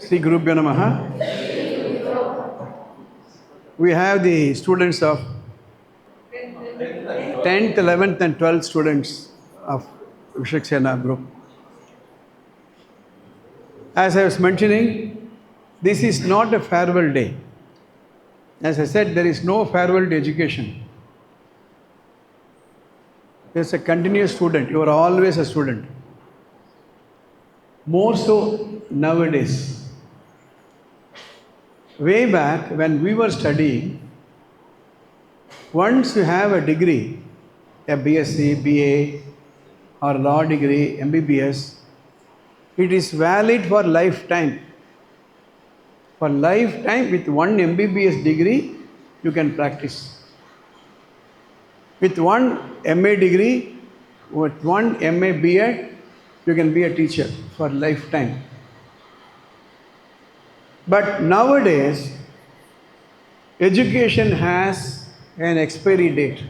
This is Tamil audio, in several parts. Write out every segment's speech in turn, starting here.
Sri Gurubhyo Namaha. We have the students of 10th, 11th, and 12th students of Vishaksena group. As I was mentioning, this is not a farewell day. As I said, there is no farewell to education. There's a continuous student. You are always a student. More so nowadays. Way back when we were studying, once you have a degree, a BSc, BA, or law degree, MBBS, it is valid for lifetime. For lifetime, with one MBBS degree, you can practice. With one MA degree, with one MA BA, you can be a teacher for lifetime. But nowadays, education has an expiry date.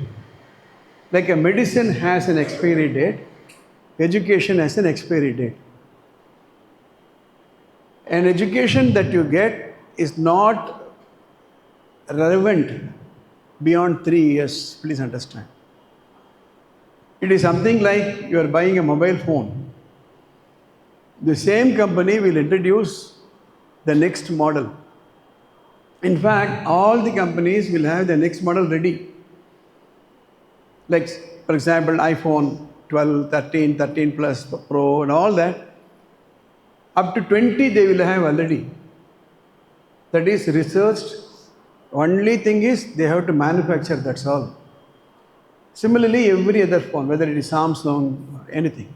Like a medicine has an expiry date, education has an expiry date. An education that you get is not relevant beyond three years, please understand. It is something like you are buying a mobile phone. The same company will introduce the next model. In fact, all the companies will have the next model ready. Like, for example, iPhone 12, 13, 13 Plus Pro, and all that. Up to 20 they will have already. That is researched. Only thing is they have to manufacture, that's all. Similarly, every other phone, whether it is Samsung, anything.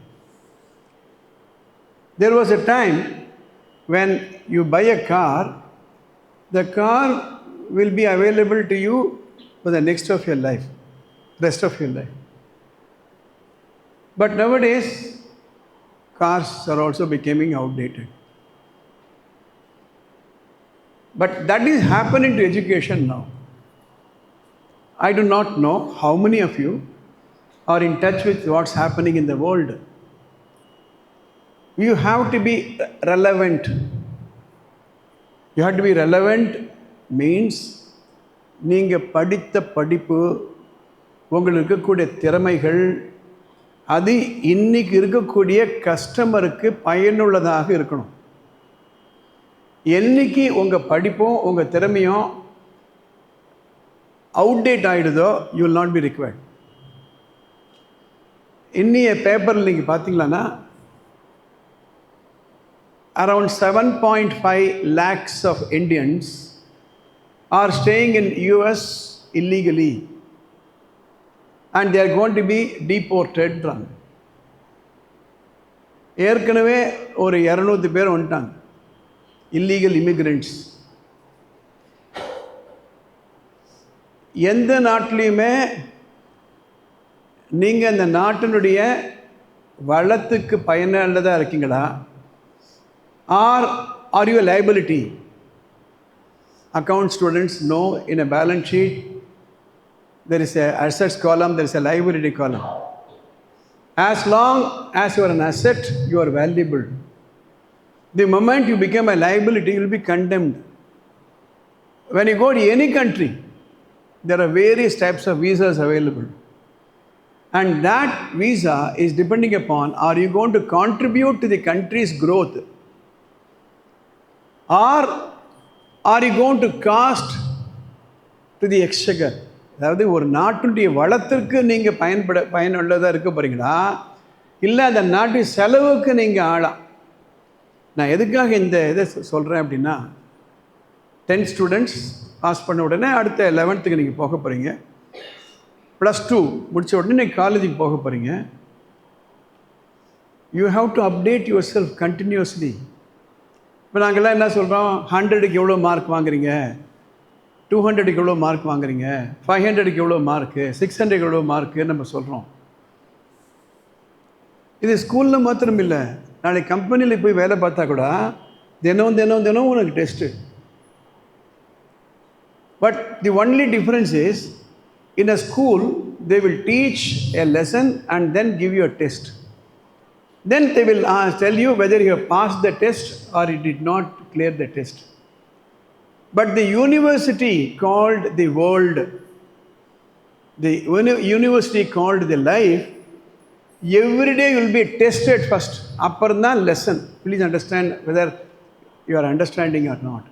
There was a time when you buy a car, the car will be available to you for the next of your life, rest of your life. But nowadays, cars are also becoming outdated. But that is happening to education now. I do not know how many of you are in touch with what's happening in the world. You have to be relevant. You have to be relevant means நீங்கள் படித்த படிப்பு உங்களுக்கு இருக்கக்கூடிய திறமைகள் அது இன்னைக்கு இருக்கக்கூடிய கஸ்டமருக்கு பயனுள்ளதாக இருக்கணும் என்னைக்கு உங்கள் படிப்பும் உங்கள் திறமையும் outdated ஆகிடுதோ you will not be required இன்னைய பேப்பரில் நீங்கள் பார்த்தீங்களான்னா around 7.5 lakhs of Indians are staying in US illegally. And they are going to be deported from. ஏற்கனவே ஒரு இரநூத்தி பேர் வந்துட்டாங்க. இல்லீகல் இமிக்ரெண்ட்ஸ் எந்த நாட்டிலையுமே நீங்கள் அந்த நாட்டினுடைய வளத்துக்கு பயனுள்ளதாக இருக்கீங்களா? Or are you a liability? Account students know in a balance sheet there is a assets column, there is a liability column. As long as you are an asset, you are valuable. The moment you become a liability, you will be condemned. When you go to any country, there are various types of visas available. And that visa is depending upon are you going to contribute to the country's growth are are you going to cost to the exchequer அதாவது ஒரு நாட்டுடைய வளத்திற்கு நீங்கள் பயன்பட பயனுள்ளதாக இருக்க போகிறீங்களா இல்லை அந்த நாட்டு செலவுக்கு நீங்கள் ஆளா? நான் எதுக்காக இந்த இதை சொல்கிறேன் அப்படின்னா டென்த் ஸ்டூடெண்ட்ஸ் பாஸ் பண்ண உடனே அடுத்த லெவன்த்துக்கு நீங்கள் போக போகிறீங்க ப்ளஸ் டூ முடித்த உடனே நீங்கள் காலேஜுக்கு போக போகிறீங்க you have to update yourself continuously இப்போ நாங்கள்லாம் என்ன சொல்கிறோம் ஹண்ட்ரடுக்கு எவ்வளோ மார்க் வாங்குறீங்க? டூ ஹண்ட்ரடுக்கு எவ்வளோ மார்க் வாங்குறீங்க? ஃபைவ் ஹண்ட்ரடுக்கு எவ்வளோ மார்க்கு சிக்ஸ் ஹண்ட்ரடுக்கு எவ்வளோ மார்க்குன்னு நம்ம சொல்கிறோம் இது ஸ்கூலில் மாத்திரம் இல்லை. நாளைக்கு கம்பெனியில் போய் வேலை பார்த்தா கூட தினம் தினம் தினம் உனக்கு test but the only difference is in a school they will teach a lesson and then give you a test Then they will uh, tell you whether you have passed the test or you did not clear the test. But the university called the world, the uni- university called the life, every day you will be tested first. அப்புறம் தான் lesson. Please understand whether you are understanding or not.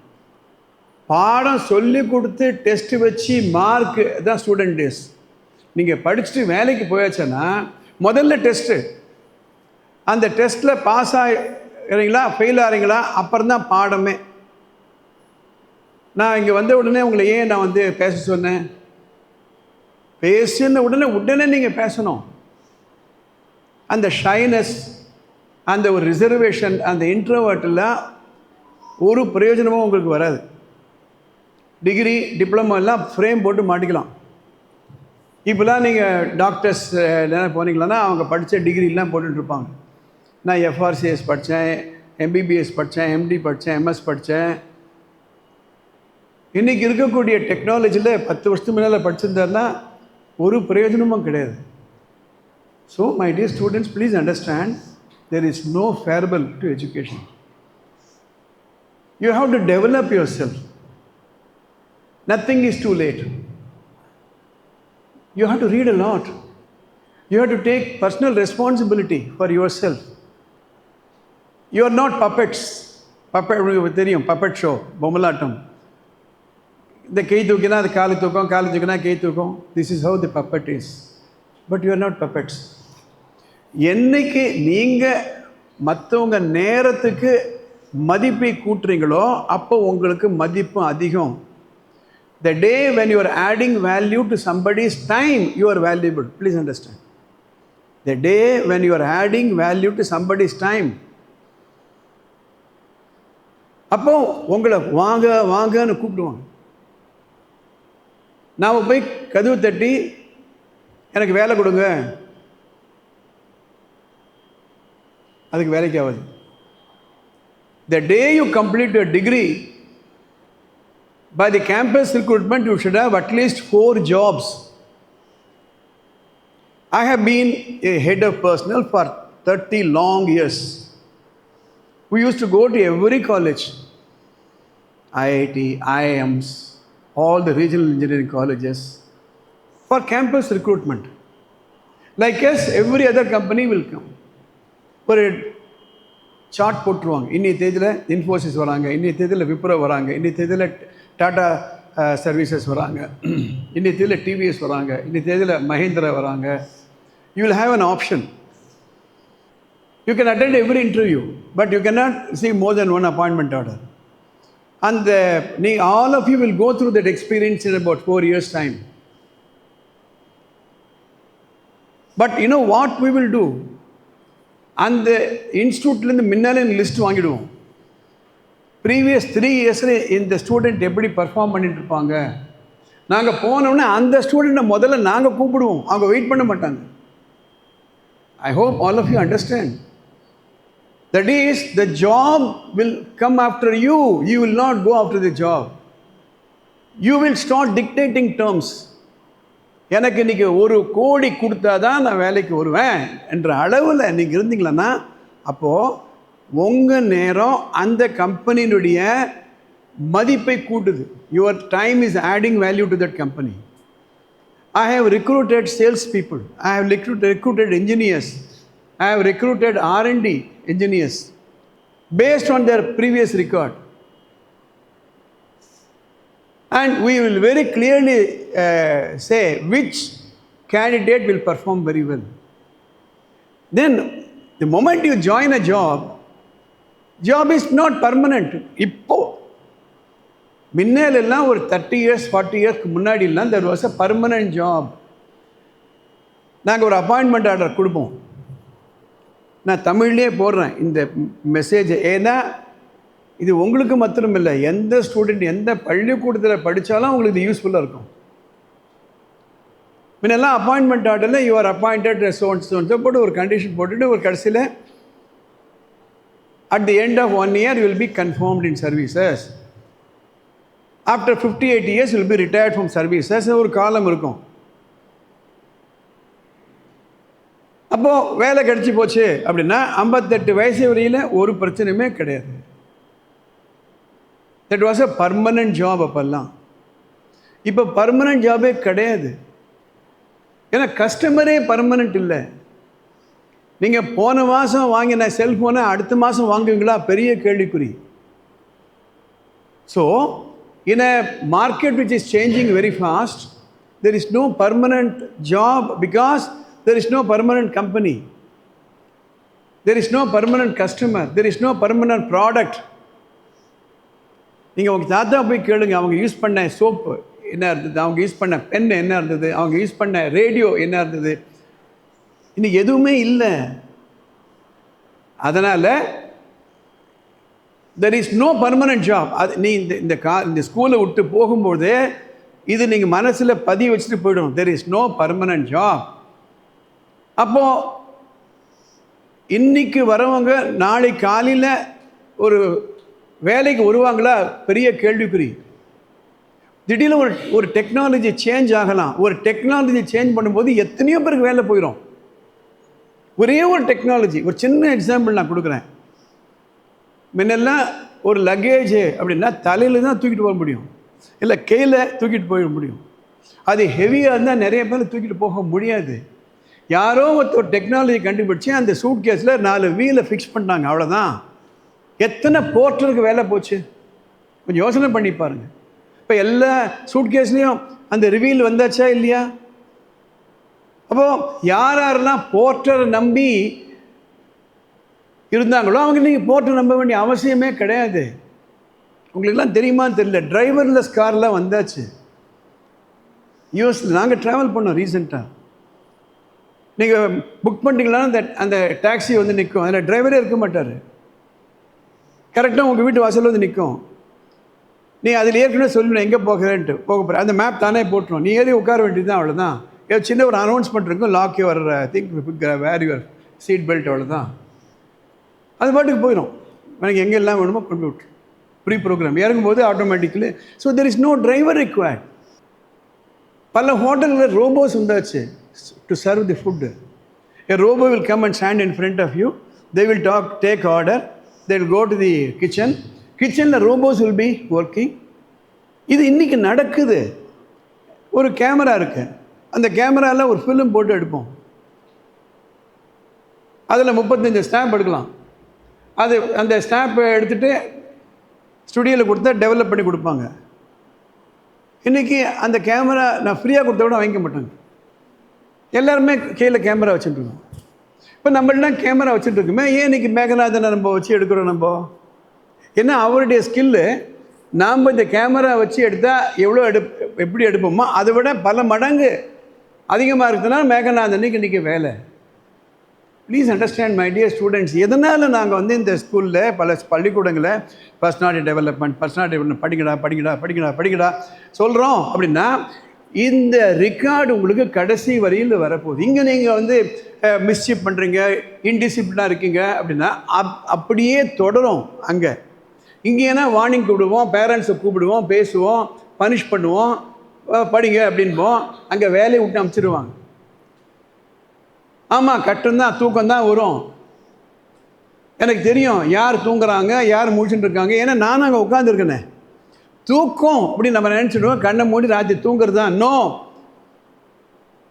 பாடம் சொல்லி கொடுத்து டெஸ்ட் வச்சு மார்க் தான் ஸ்டூடெண்ட் டேஸ் நீங்கள் படிச்சுட்டு வேலைக்கு போயாச்சுன்னா முதல்ல டெஸ்ட்டு அந்த டெஸ்ட்டில் பாஸ் ஆகிறீங்களா ஃபெயில் ஆகிறீங்களா அப்புறம் தான் பாடமே. நான் இங்கே வந்த உடனே உங்களை ஏன் நான் வந்து பேச சொன்னேன்? பேசின உடனே உடனே நீங்கள் பேசணும். அந்த ஷைனஸ் அந்த ஒரு ரிசர்வேஷன் அந்த இன்ட்ரோவர்ட்டெல்லாம் ஒரு பிரயோஜனமும் உங்களுக்கு வராது. டிகிரி டிப்ளமோ எல்லாம் ஃப்ரேம் போட்டு மாட்டிக்கலாம். இப்போலாம் நீங்கள் டாக்டர்ஸ் எல்லாம் போனீங்களன்னா அவங்க படித்த டிகிரிலாம் போட்டுட்ருப்பாங்க நான் எஃப்ஆர்சிஎஸ் படித்தேன் எம்பிபிஎஸ் படித்தேன் எம்டி படித்தேன் எம்எஸ் படித்தேன். இன்றைக்கி இருக்கக்கூடிய டெக்னாலஜியில் பத்து வருஷத்துக்கு முன்னால் படிச்சிருந்தாருன்னா ஒரு பிரயோஜனமும் கிடையாது. So my dear students please understand there is no farewell to education you have to develop yourself nothing is too late you have to read a lot you have to take personal responsibility for yourself you are not puppets puppet தெரியும் பப்பெட் ஷோ பொம்மலாட்டம் இந்த கை தூக்கினா அது காலு தூக்கம் காலு தூக்கினா கை தூக்கம் this is how the puppet is but you are not puppets என்னைக்கு நீங்கள் மற்றவங்க நேரத்துக்கு மதிப்பை கூட்டுறீங்களோ அப்போ உங்களுக்கு மதிப்பு அதிகம் the day when you adding value to somebody's time you are valuable please understand the day when you're adding value to somebody's time அப்போ உங்களை வாங்க வாங்கன்னு கூப்பிடுவாங்க நாம் போய் கதவு தட்டி எனக்கு வேலை கொடுங்க அதுக்கு வேலைக்கு ஆகாது the day you complete a degree by the campus recruitment you should have at least four jobs I have been a head of personnel for thirty long years we use to go to every college IIT IIMs all the regional engineering colleges for campus recruitment. Like us, every other company will come. ஒரு சார்ட் போட்டுருவாங்க. இன்னைய தேதியில் இன்ஃபோசிஸ் வராங்க இன்னைய தேதியில் விப்ரோ வராங்க இன்னைய தேதியில் டாடா சர்வீசஸ் வராங்க. இன்னைய தேதியில் டிவிஎஸ் வராங்க இன்னைய தேதியில் மஹேந்திரா வராங்க. You will have an option you can attend every interview but you can not see more than one appointment order அந்த நீ all of you will go through that experience in about four years time but you know what we will do அந்த இன்ஸ்டியூட்லேருந்து முன்னாலே லிஸ்ட் வாங்கிடுவோம் ப்ரீவியஸ் த்ரீ இயர்ஸில் இந்த ஸ்டூடெண்ட் எப்படி பர்ஃபார்ம் பண்ணிட்டு இருப்பாங்க நாங்கள் போனோடனே அந்த ஸ்டூடெண்ட்டை முதல்ல நாங்கள் கூப்பிடுவோம் அவங்க வெயிட் பண்ண மாட்டாங்க I hope all of you understand that is the job will come after you you will not go after the job you will start dictating terms எனக்கு இன்றைக்கி ஒரு கோடி கொடுத்தா தான் நான் வேலைக்கு வருவேன் என்ற அளவில் நீங்கள் இருந்தீங்களன்னா அப்போது உங்கள் நேரம் அந்த கம்பெனியினுடைய மதிப்பை கூட்டுது. Your time is adding value to that company I have recruited sales people I have recruit recruited engineers I have recruited R&D engineers based on their previous record and we will very clearly uh, say which candidate will perform very well then the moment you join a job job is not permanent இப்போ முன்னேலெல்லாம் ஒரு தேர்ட்டி இயர்ஸ் ஃபார்ட்டி இயர்ஸ்க்கு முன்னாடிலாம் there was a permanent job நாங்கள் ஒரு அப்பாயின்மெண்ட் ஆர்டர் கொடுப்போம் நான் தமிழ்லேயே போடுறேன் இந்த மெசேஜை ஏன்னா இது உங்களுக்கு மாத்திரம் இல்லை எந்த ஸ்டூடெண்ட் எந்த பள்ளிக்கூடத்தில் படித்தாலும் உங்களுக்கு இது யூஸ்ஃபுல்லாக இருக்கும். முன்னெல்லாம் அப்பாயின்மெண்ட் ஆர்டரில் யூஆர் அப்பாயிண்டட் சோன்ஸ் சோன்ஸோ போட்டு ஒரு கண்டிஷன் போட்டுட்டு ஒரு கடைசியில் at the end of one year will be confirmed in services after fifty eight years will be retired from services ஒரு காலம் இருக்கும். அப்போது வேலை கிடச்சி போச்சு அப்படின்னா ஐம்பத்தெட்டு வயசு வரையில் ஒரு பிரச்சனையுமே கிடையாது. That was a permanent job அப்போல்லாம். இப்போ பர்மனன்ட் ஜாபே கிடையாது. ஏன்னா கஸ்டமரே பர்மனன்ட் இல்லை. நீங்கள் போன மாதம் வாங்கின செல்ஃபோனை அடுத்த மாதம் வாங்குவீங்களா? பெரிய கேள்விக்குறி. So in a market which is changing very fast there is no permanent job because there is no permanent company there is no permanent customer there is no permanent product நீங்கள் உங்கள் தாத்தா போய் கேளுங்க. அவங்க யூஸ் பண்ண சோப்பு என்ன இருந்தது? அவங்க யூஸ் பண்ண பென் என்ன இருந்தது? அவங்க யூஸ் பண்ண ரேடியோ என்ன இருந்தது? இன்னைக்கு எதுவுமே இல்லை. அதனால் there is no permanent job அது நீ இந்த இந்த கா இந்த ஸ்கூலை விட்டு போகும்போது இது நீங்கள் மனசில் பதிய வச்சுட்டு போயிடும். There is no permanent job அப்போது இன்றைக்கு வரவங்க நாளை காலையில் ஒரு வேலைக்கு வருவாங்களா? பெரிய கேள்விக்குறி. திடீர்னு ஒரு ஒரு டெக்னாலஜி சேஞ்ச் ஆகலாம். ஒரு டெக்னாலஜி சேஞ்ச் பண்ணும்போது எத்தனையோ பேருக்கு வேலை போயிடும் ஒரே ஒரு டெக்னாலஜி ஒரு சின்ன எக்ஸாம்பிள் நான் கொடுக்குறேன். முன்னெல்லாம் ஒரு லக்கேஜ் அப்படின்னா தலையில் தான் தூக்கிட்டு போக முடியும். இல்லை கையில் தூக்கிட்டு போயிட முடியும். அது ஹெவியாக இருந்தால் நிறைய பேர் தூக்கிட்டு போக முடியாது. யாரோ ஒருத்தர் டெக்னாலஜி கண்டுபிடிச்சி அந்த சூட் கேஸில் நாலு வீலை ஃபிக்ஸ் பண்ணாங்க அவ்வளோதான் எத்தனை போர்ட்டருக்கு வேலை போச்சு? கொஞ்சம் யோசனை பண்ணி பாருங்கள் இப்போ எல்லா சூட் கேஸ்லேயும் அந்த ரிவீல் வந்தாச்சா இல்லையா? அப்போது யார் யாரெல்லாம் போர்ட்டரை நம்பி இருந்தாங்களோ அவங்க நீங்கள் போர்ட்டர் நம்ப வேண்டிய அவசியமே கிடையாது. உங்களுக்குலாம் தெரியுமான்னு தெரியல. டிரைவர்லெஸ் கார்லாம் வந்தாச்சு. யூஎஸில் நாங்கள் ட்ராவல் பண்ணோம் ரீசெண்டாக நீங்கள் புக் பண்ணிட்டீங்களா அந்த அந்த டாக்ஸி வந்து நிற்கும் அதில் டிரைவரே இருக்க மாட்டார். கரெக்டாக உங்கள் வீட்டு வாசலில் வந்து நிற்கும் நீ அதில் ஏற்கனவே சொல்லணும் எங்கே போகிறேன்ட்டு. போக போகிற அந்த மேப் தானே போட்டுரும். நீ ஏறி உட்கார வேண்டியது தான் அவ்வளோதான் ஏதோ சின்ன ஒரு அனௌன்ஸ்மெண்ட் இருக்கும் lock your thing wear your seat belt அவ்வளோதான் அது பாட்டுக்கு போயிடும் எனக்கு எங்கே எல்லாம் வேணுமோ கொண்டு விட்டு. ப்ரீ ப்ரோக்ராம் இறங்கும்போது automatically so there is no driver required பல ஹோட்டலில் ரோபோஸ் உண்டாச்சு. To serve the food a robot will come and stand in front of you they will talk take order they will go to the kitchen கிச்சனில் ரோபோஸ் வில் பி ஒர்க்கிங் இது இன்றைக்கி நடக்குது. ஒரு கேமரா இருக்குது அந்த கேமராவில் ஒரு ஃபிலிம் போட்டு எடுப்போம். அதில் முப்பத்தஞ்சு ஸ்டாம்ப் எடுக்கலாம். அது அந்த ஸ்டாம்பை எடுத்துகிட்டு ஸ்டுடியோவில் கொடுத்தா டெவலப் பண்ணி கொடுப்பாங்க. இன்றைக்கி அந்த கேமரா நான் ஃப்ரீயாக கொடுத்த விட வாங்கிக்க மாட்டாங்க. எல்லாருமே கையில் கேமரா வச்சுட்டுருக்கோம் இப்போ நம்மளாம் கேமரா வச்சுட்டுருக்குமே ஏன் இன்றைக்கி மேகநாதனை நம்ம வச்சு எடுக்கிறோம் நம்ம? ஏன்னா அவருடைய ஸ்கில்லு நாம் இந்த கேமரா வச்சு எடுத்தால் எவ்வளோ எடு எப்படி எடுப்போமோ அதை விட பல மடங்கு அதிகமாக இருக்குதுன்னா மேகநாதனுக்கு இன்றைக்கி வேலை. Please understand my dear students எதனால் நாங்கள் வந்து இந்த ஸ்கூலில் பல பள்ளிக்கூடங்களில் பர்சனாலிட்டி டெவலப்மெண்ட் பர்சனாலிட்டி டெவலப்மெண்ட் படிக்கடா படிக்கடா படிக்கடா படிக்கடா சொல்கிறோம் அப்படின்னா இந்த ரெக்கார்டு உங்களுக்கு கடைசி வரையில் வரப்போகுது. இங்கே நீங்கள் வந்து மிஸ்சீப் பண்ணுறீங்க இன்டிசிப்ளினாக இருக்கீங்க அப்படின்னா அப் அப்படியே தொடரும் அங்கே. இங்கே வார்னிங் கூப்பிடுவோம் பேரண்ட்ஸை கூப்பிடுவோம் பேசுவோம் பனிஷ் பண்ணுவோம் படிங்க அப்படின்போம் அங்கே வேலையை விட்டு அமுச்சிடுவாங்க ஆமாம் கட்டம்தான் தூக்கம் தான் வரும். எனக்கு தெரியும் யார் தூங்குறாங்க யார் முடிச்சுட்டு இருக்காங்க. ஏன்னா நானும் அங்கே உட்காந்துருக்கேனே தூக்கம் அப்படின்னு நம்ம நினச்சிடுவோம். கண்ணை மூடி ராத்திரி தூங்குறது தான் நோ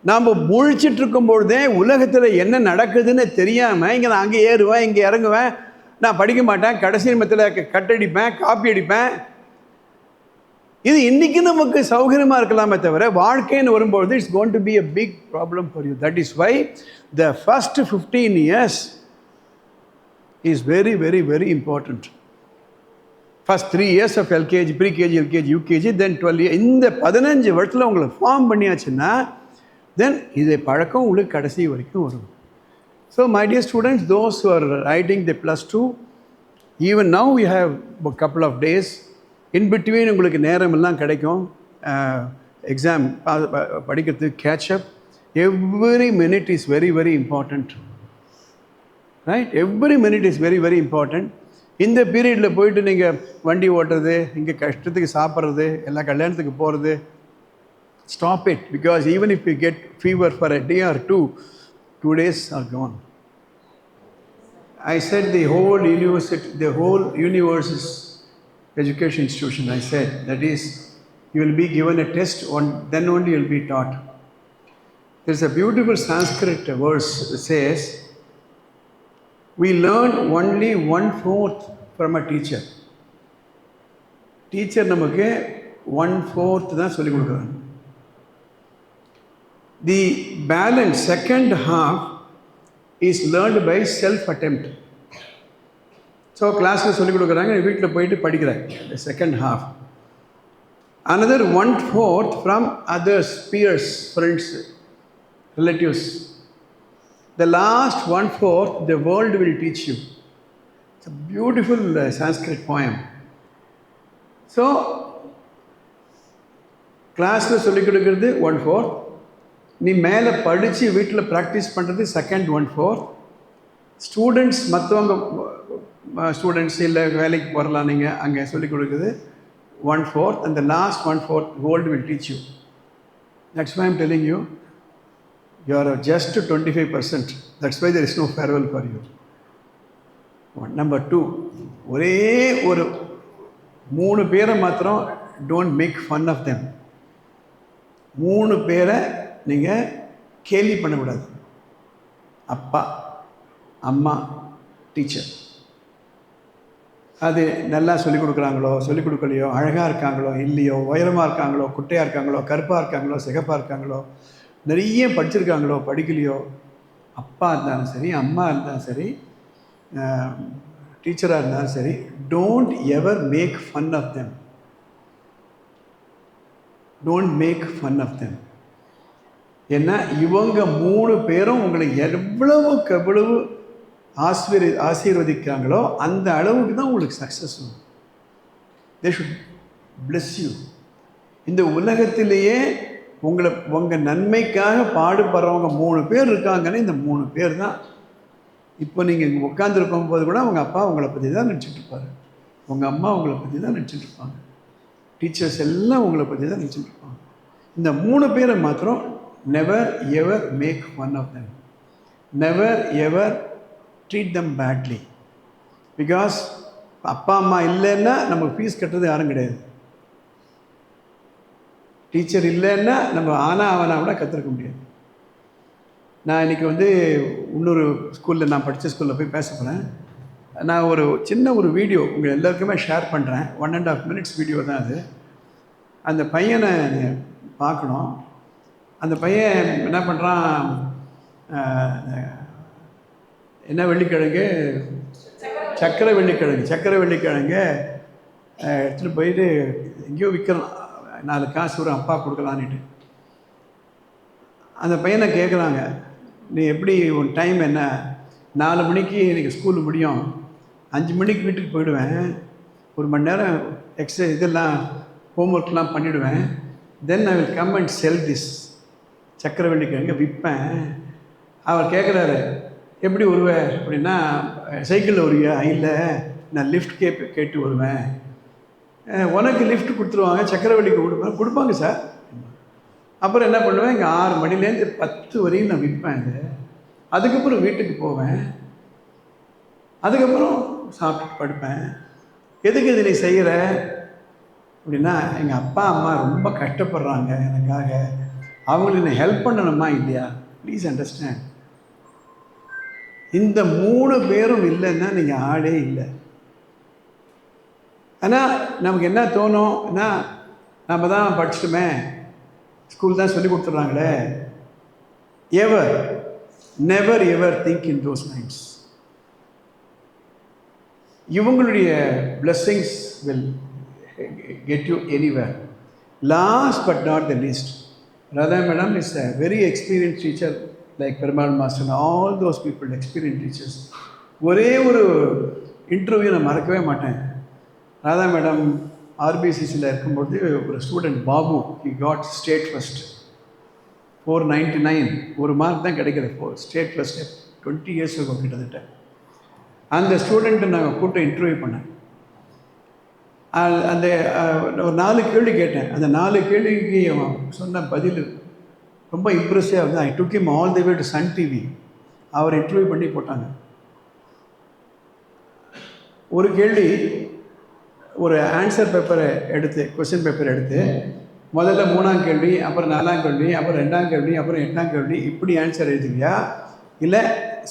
நாம் முழிச்சிட்டு இருக்கும் பொழுதே உலகத்தில் என்ன நடக்குதுன்னு தெரியாமல் இங்கே நான் அங்கே ஏறுவேன் இங்கே இறங்குவேன். நான் படிக்க மாட்டேன் கடைசி நிமிடத்தில் கட்டடிப்பேன் காப்பி அடிப்பேன். இது இன்றைக்கி நமக்கு சௌகரியமாக இருக்கலாமே தவிர வாழ்க்கைன்னு வரும்பொழுது it's going to be a big problem for you that is why the first fifteen years is very very very important first three years of LKG pre KG LKG UKG then twelve year இந்த பதினஞ்சு வருஷத்தில் உங்களை ஃபார்ம் பண்ணியாச்சுன்னா தென் இது பழக்கம் உங்களுக்கு கடைசி வரைக்கும் வரும். So my dear students those are writing the plus two even now you have couple of days in between உங்களுக்கு நேரம் எல்லாம் கிடைக்கும். எக்ஸாம் படிக்கிறதுக்கு catch up every minute is very very important right every minute is very very important இந்த பீரியடில் போயிட்டு நீங்கள் வண்டி ஓட்டுறது இங்கே கஷ்டத்துக்கு சாப்பிட்றது எல்லா கல்யாணத்துக்கு போகிறது stop it because even if you get fever for a day or two two days are gone. I said the whole university, the whole universe is education institution. I said that is, you will be given a test, on, then only you will be taught. There's a beautiful Sanskrit verse that says, We learn only one fourth from a teacher. Teacher நமக்கு ஒன் ஃபோர்த் தான் சொல்லிக் கொடுக்குறாங்க the balance second half is learned by self attempt so கிளாஸில் சொல்லிக் கொடுக்குறாங்க வீட்டில் போயிட்டு படிக்கிறேன் second half another one fourth from others peers friends relatives the last one fourth the world will teach you it's a beautiful Sanskrit poem so கிளாஸில் சொல்லிக் கொடுக்குறது ஒன் ஃபோர்த் நீ மேலே படித்து வீட்டில் ப்ராக்டிஸ் பண்ணுறது செகண்ட் ஒன் ஃபோர்த் ஸ்டூடெண்ட்ஸ் மற்றவங்க ஸ்டூடெண்ட்ஸ் இல்லை வேலைக்கு போகலாம் நீங்கள் அங்கே சொல்லிக் கொடுக்குறது ஒன் ஃபோர்த் அந்த last one fourth world will teach you that's why I'm telling you you are just twenty five percent that's why there is no farewell for you number two ஒரே ஒரு மூணு பேரை மாத்திரம் don't make fun of them மூணு பேரை நீங்கள் கேலி பண்ணக்கூடாது. அப்பா அம்மா டீச்சர் அது நல்லா சொல்லிக் கொடுக்குறாங்களோ சொல்லிக் கொடுக்கலையோ அழகாக இருக்காங்களோ இல்லையோ உயரமாக இருக்காங்களோ குட்டையாக இருக்காங்களோ கருப்பாக இருக்காங்களோ சிகப்பாக இருக்காங்களோ நிறைய படிச்சிருக்காங்களோ படிக்கலையோ அப்பா இருந்தாலும் சரி அம்மா இருந்தாலும் சரி டீச்சராக இருந்தாலும் சரி don't ever make fun of them don't make fun of them ஏன்னா இவங்க மூணு பேரும் உங்களை எவ்வளவுக்கு எவ்வளவு ஆசீர் ஆசீர்வதிக்கிறாங்களோ அந்த அளவுக்கு தான் உங்களுக்கு success they should bless you இந்த உலகத்திலேயே உங்களை உங்கள் நன்மைக்காக பாடுபடுறவங்க மூணு பேர் இருக்காங்கன்னு இந்த மூணு பேர் தான். இப்போ நீங்கள் இங்கே உட்காந்துருக்கும் போது கூட உங்கள் அப்பா உங்களை பற்றி தான் நினச்சிட்ருப்பாரு உங்கள் அம்மா உங்களை பற்றி தான் நினச்சிட்ருப்பாங்க டீச்சர்ஸ் எல்லாம் உங்களை பற்றி தான் நினச்சிட்ருப்பாங்க இந்த மூணு பேரை மாத்திரம் never ever make one of them never ever treat them badly because அப்பா அம்மா இல்லைன்னா நமக்கு ஃபீஸ் கட்டுறது யாரும் கிடையாது. டீச்சர் இல்லைன்னா நம்ம ஆனா அவனா கூட கற்றுருக்க முடியாது. நான் இன்றைக்கி வந்து இன்னொரு ஸ்கூலில் நான் படித்த ஸ்கூலில் போய் பேச போகிறேன் நான் ஒரு சின்ன ஒரு வீடியோ உங்கள் எல்லாருக்குமே ஷேர் பண்ணுறேன் one and half minutes video தான் அது. அந்த பையனை பார்க்கணும். அந்த பையன் என்ன பண்ணுறான் என்ன வெள்ளிக்கிழங்கு? சக்கரை வெள்ளிக்கிழங்கு சக்கரை வெள்ளிக்கிழங்கு எடுத்துகிட்டு போயிட்டு எங்கேயோ விற்கிறான் நாலு காசு ஒரு அப்பா கொடுக்கலான்னுட்டு. அந்த பையனை கேட்குறாங்க நீ எப்படி உன் டைம் என்ன? நாலு மணிக்கு எனக்கு ஸ்கூல் முடியும். அஞ்சு மணிக்கு வீட்டுக்கு போயிடுவேன். ஒரு மணி நேரம் எக்ஸ இதெல்லாம் ஹோம்ஒர்க்லாம் பண்ணிவிடுவேன் then I will come and sell this சக்கரவள்ளிக்கிழங்க விற்பேன். அவர் கேட்குறாரு எப்படி வருவேன் அப்படின்னா சைக்கிளில் வருவியா இல்லை நான் லிஃப்ட் கே கேட்டு வருவேன். உனக்கு லிஃப்ட் கொடுத்துருவாங்க சக்கரவள்ளிக்கு கொடுப்பேன் கொடுப்பாங்க சார் அப்புறம் என்ன பண்ணுவேன் இங்கே ஆறு மணிலேருந்து பத்து வரையும் நான் விற்பேன் இது. அதுக்கப்புறம் வீட்டுக்கு போவேன். அதுக்கப்புறம் சாப்பிட்டு படுப்பேன். எதுக்கு இது நீ செய்கிற அப்படின்னா எங்கள் அப்பா அம்மா ரொம்ப கஷ்டப்படுறாங்க எனக்காக. அவங்களுக்கு நான் ஹெல்ப் பண்ணணுமா இல்லையா? ப்ளீஸ் அண்டர்ஸ்டாண்ட் இந்த மூணு பேரும் இல்லைன்னா நீங்கள் ஆளே இல்லை. ஆனால் நமக்கு என்ன தோணும்னா நம்ம தான் படிச்சிட்டோமே. ஸ்கூல் தான் சொல்லி கொடுத்துட்றாங்களே. Ever never ever think in those minds இவங்களுடைய blessings will get you anywhere last but not the least Radha madam is a very experience teacher like Perumal master all those people experience teachers ஒரே ஒரு இன்டர்வியூ நான் மறக்கவே மாட்டேன். ராதா மேடம் ஆர்பிசிசியில் இருக்கும்போது ஒரு student Babu he got state first four ninety nine ஒரு மார்க் தான் கிடைக்கிது. Four state first twenty years இருக்கும் கிட்டத்தட்ட. அந்த ஸ்டூடெண்ட்டை நாங்கள் கூட்டம் இன்டர்வியூ பண்ணேன். அந்த ஒரு நாலு கேள்வி கேட்டேன். அந்த நாலு கேள்விக்கு அவன் சொன்ன பதில் ரொம்ப இம்ப்ரெஸ்ஸாக இருந்தது. I took him all the way to Sun TV our interview பண்ணி போட்டாங்க. ஒரு கேள்வி ஒரு ஆன்சர் பேப்பரை எடுத்து கொஸ்டின் பேப்பர் எடுத்து முதல்ல மூணாம் கேள்வி அப்புறம் நாலாம் கேள்வி அப்புறம் ரெண்டாம் கேள்வி அப்புறம் எட்டாம் கேள்வி இப்படி ஆன்சர் எழுதுவியா? இல்லை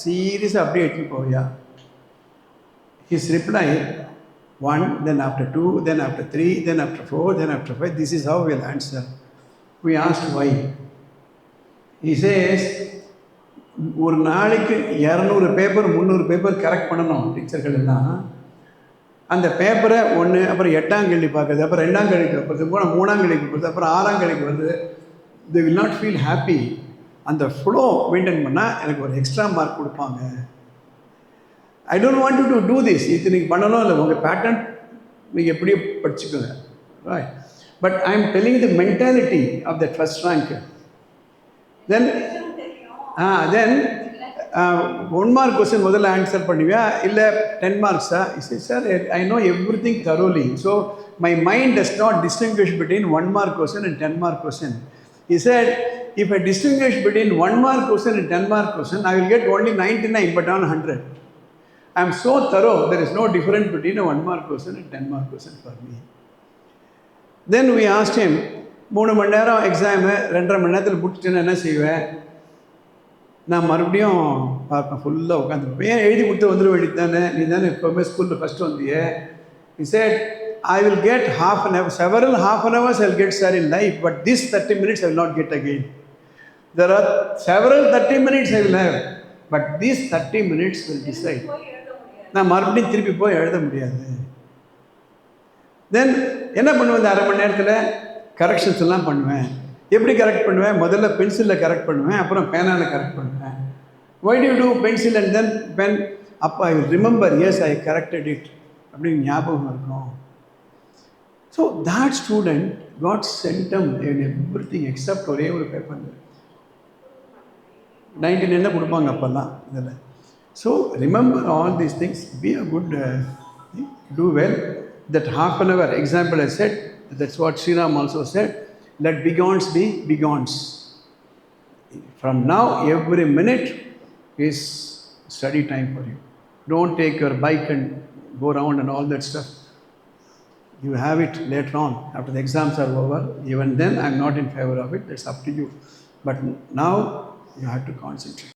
சீரியஸாக அப்படியே எடுத்துட்டு போவியா? His reply one then after two then after three then after four then after five this is how will answer we asked why இசேஸ் ஒரு நாளைக்கு இரநூறு பேப்பர் முந்நூறு பேப்பர் கரெக்ட் பண்ணணும் டீச்சர்கள் எல்லாம். அந்த பேப்பரை ஒன்று அப்புறம் எட்டாம் கேள்வி பார்க்குறது அப்புறம் ரெண்டாம் கேள்விக்கு பார்க்குறது அப்புறம் மூணாம் கேள்விக்கு போகிறது அப்புறம் ஆறாம் கேள்விக்கு வருது the will not feel happy அந்த ஃப்ளோ மெயின்டைன் பண்ணால் எனக்கு ஒரு எக்ஸ்ட்ரா மார்க் கொடுப்பாங்க. I don't want to do this இது நீங்கள் பண்ணணும் இல்லை உங்கள் பேட்டர்ன் நீங்கள் எப்படியோ படிச்சுக்கோங்க. Right but I am telling the mentality of that first rank then uh then one mark question முதல்ல ஆன்சர் பண்ணுவியா இல்லை ten மார்க்ஸா is sir I know everything thoroughly so my mind does not distinguish between one mark question and ten mark question is sir if I distinguish between one mark question and ten mark question I will get only ninety nine but on hundred I am so thorough there is no different between one mark question and ten mark question for me then we asked him மூணு மணி நேரம் எக்ஸாமு ரெண்டரை மணி நேரத்தில் முடிச்சுட்டு என்ன செய்வேன் நான் மறுபடியும் பார்ப்பேன் ஃபுல்லாக உட்காந்து ஏன் எழுதி கொடுத்து வந்துட வேண்டியது தானே நீ தானே எப்போவுமே ஸ்கூலில் ஃபஸ்ட்டு வந்தியே இசேட் I will get half an hour several half an hours I get sir in life but this thirty minutes I will not get again there are several thirty minutes I will have but this thirty minutes will decide நான் மறுபடியும் திருப்பி போய் எழுத முடியாது தென் என்ன பண்ணுவேன் இந்த அரை மணி நேரத்தில் கரெக்ஷன்ஸ் எல்லாம் பண்ணுவேன் எப்படி கரெக்ட் பண்ணுவேன்? முதல்ல பென்சிலில் கரெக்ட் பண்ணுவேன் அப்புறம் பேனால் கரெக்ட் பண்ணுவேன். Why due to pencil and then pen அப்போ I remember yes I corrected it அப்படின்னு ஞாபகம் இருக்கும். So that student got centum in everything except ஒரே ஒரு பேப்பர் நைன்டி நைனில் கொடுப்பாங்க அப்போல்லாம் இதில். So remember all these things be a good do well that half an hour example I said that's what Sriram also said let begons be begons. From now, every minute is study time for you. Don't take your bike and go around and all that stuff. You have it later on after the exams are over. Even then, I'm not in favor of it. That's up to you. But now you have to concentrate.